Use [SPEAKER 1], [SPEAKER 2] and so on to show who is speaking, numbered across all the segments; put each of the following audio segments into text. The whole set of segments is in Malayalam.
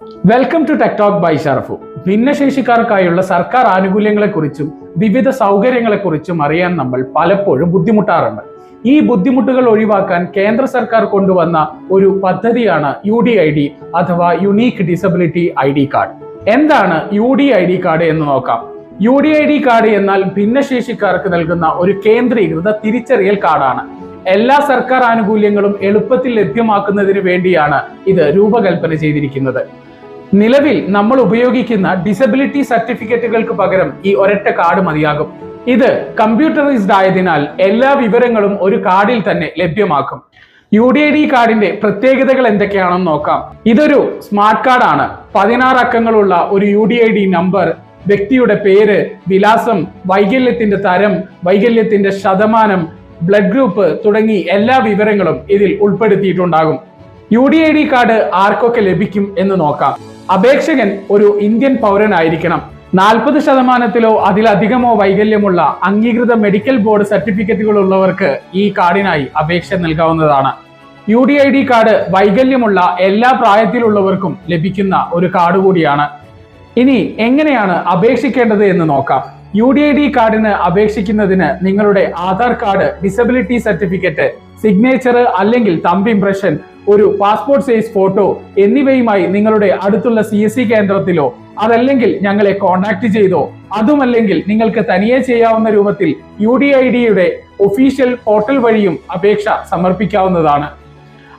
[SPEAKER 1] Welcome to Tech Talk by Sharafu ഭിന്നശേഷിക്കാർക്കായുള്ള സർക്കാർ ആനുകൂല്യങ്ങളെക്കുറിച്ചും വിവിധ സൗകര്യങ്ങളെക്കുറിച്ചും അറിയാൻ നമ്മൾ പലപ്പോഴും ബുദ്ധിമുട്ടാറുണ്ട്. ഈ ബുദ്ധിമുട്ടുകൾ ഒഴിവാക്കാൻ കേന്ദ്ര സർക്കാർ കൊണ്ടുവന്ന ഒരു പദ്ധതിയാണ് യു ഡി ഐ ഡി അഥവാ unique disability I D card എന്താണ് U D I D card എന്ന് നോക്കാം. U D I D card എന്നാൽ ഭിന്നശേഷിക്കാർക്ക് നൽകുന്ന ഒരു കേന്ദ്രീകൃത തിരിച്ചറിയൽ കാർഡാണ്. എല്ലാ സർക്കാർ ആനുകൂല്യങ്ങളും എളുപ്പത്തിൽ ലഭ്യമാക്കുന്നതിന് വേണ്ടിയാണ് ഇത് രൂപകൽപ്പന ചെയ്തിരിക്കുന്നത്. നിലവിൽ നമ്മൾ ഉപയോഗിക്കുന്ന ഡിസബിലിറ്റി സർട്ടിഫിക്കറ്റുകൾക്ക് പകരം ഈ ഒരൊറ്റ കാർഡ് മതിയാകും. ഇത് കമ്പ്യൂട്ടറൈസ്ഡ് ആയതിനാൽ എല്ലാ വിവരങ്ങളും ഒരു കാർഡിൽ തന്നെ ലഭ്യമാക്കും. യു ഡി ഐ ഡി കാർഡിന്റെ പ്രത്യേകതകൾ എന്തൊക്കെയാണെന്ന് നോക്കാം. ഇതൊരു സ്മാർട്ട് കാർഡാണ്. പതിനാറ് അക്കങ്ങളുള്ള ഒരു U D I D number വ്യക്തിയുടെ പേര് വിലാസം വൈകല്യത്തിന്റെ തരം വൈകല്യത്തിന്റെ ശതമാനം ബ്ലഡ് ഗ്രൂപ്പ് തുടങ്ങി എല്ലാ വിവരങ്ങളും ഇതിൽ ഉൾപ്പെടുത്തിയിട്ടുണ്ടാകും. U D I D card ആർക്കൊക്കെ ലഭിക്കും എന്ന് നോക്കാം. അപേക്ഷകൻ ഒരു ഇന്ത്യൻ പൗരനായിരിക്കണം. നാൽപ്പത് ശതമാനത്തിലോ അതിലധികമോ വൈകല്യമുള്ള അംഗീകൃത മെഡിക്കൽ ബോർഡ് സർട്ടിഫിക്കറ്റുകൾ ഉള്ളവർക്ക് ഈ കാർഡിനായി അപേക്ഷ നൽകാവുന്നതാണ്. U D I D card വൈകല്യമുള്ള എല്ലാ പ്രായത്തിലുള്ളവർക്കും ലഭിക്കുന്ന ഒരു കാർഡ് കൂടിയാണ്. ഇനി എങ്ങനെയാണ് അപേക്ഷിക്കേണ്ടത് എന്ന് നോക്കാം. യു ഡി ഐ ഡി കാർഡിന് അപേക്ഷിക്കുന്നതിന് നിങ്ങളുടെ Aadhaar card disability certificate signature അല്ലെങ്കിൽ തമ്പ് ഇംപ്രഷൻ ഒരു പാസ്പോർട്ട് സൈസ് ഫോട്ടോ എന്നിവയുമായി നിങ്ങളുടെ അടുത്തുള്ള സി എസ് സി കേന്ദ്രത്തിലോ അതല്ലെങ്കിൽ ഞങ്ങളെ കോൺടാക്ട് ചെയ്തോ അതുമല്ലെങ്കിൽ നിങ്ങൾക്ക് തനിയെ ചെയ്യാവുന്ന രൂപത്തിൽ യു ഡി ഐ ഡിയുടെ ഒഫീഷ്യൽ പോർട്ടൽ വഴിയും അപേക്ഷ സമർപ്പിക്കാവുന്നതാണ്.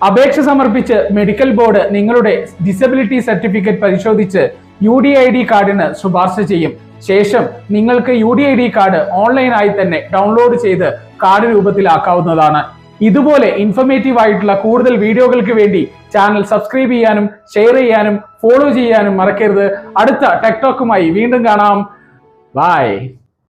[SPEAKER 1] അപേക്ഷ സമർപ്പിച്ച് മെഡിക്കൽ ബോർഡ് നിങ്ങളുടെ ഡിസബിലിറ്റി സർട്ടിഫിക്കറ്റ് പരിശോധിച്ച് യു ഡി ഐ ഡി കാർഡിന് ശുപാർശ ചെയ്യും. ശേഷം നിങ്ങൾക്ക് U D I D card ഓൺലൈനായി തന്നെ ഡൗൺലോഡ് ചെയ്ത് കാർഡ് രൂപത്തിലാക്കാവുന്നതാണ്. ഇതുപോലെ ഇൻഫർമേറ്റീവ് ആയിട്ടുള്ള കൂടുതൽ വീഡിയോകൾക്ക് വേണ്ടി ചാനൽ സബ്സ്ക്രൈബ് ചെയ്യാനും ഷെയർ ചെയ്യാനും ഫോളോ ചെയ്യാനും മറക്കരുത്. അടുത്ത ടെക്ടോക്കുമായി വീണ്ടും കാണാം. ബൈ